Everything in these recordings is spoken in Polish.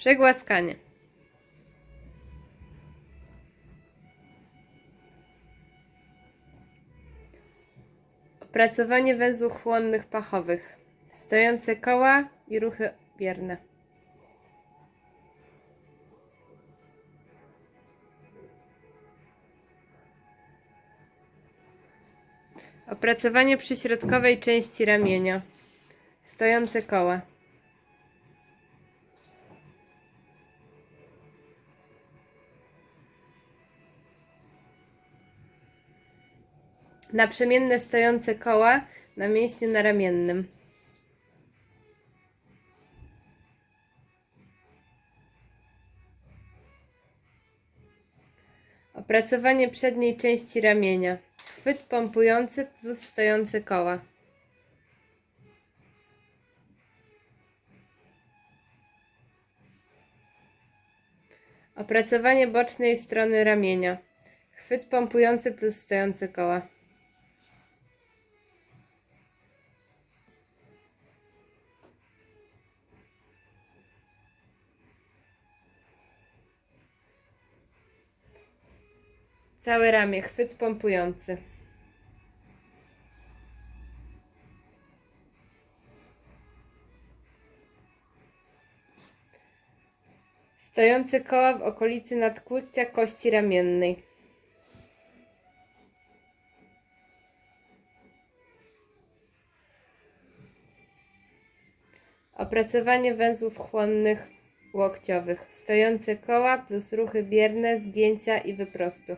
Przegłaskanie. Opracowanie węzłów chłonnych pachowych. Stojące koła i ruchy bierne. Opracowanie przyśrodkowej części ramienia. Stojące koła. Naprzemienne stojące koła na mięśniu naramiennym. Opracowanie przedniej części ramienia. Chwyt pompujący plus stojące koła. Opracowanie bocznej strony ramienia. Chwyt pompujący plus stojące koła. Całe ramię, chwyt pompujący. Stojące koła w okolicy nadkłykcia kości ramiennej. Opracowanie węzłów chłonnych łokciowych. Stojące koła plus ruchy bierne, zgięcia i wyprostu.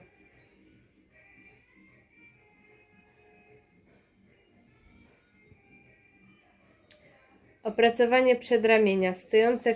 Opracowanie przedramienia. Stojące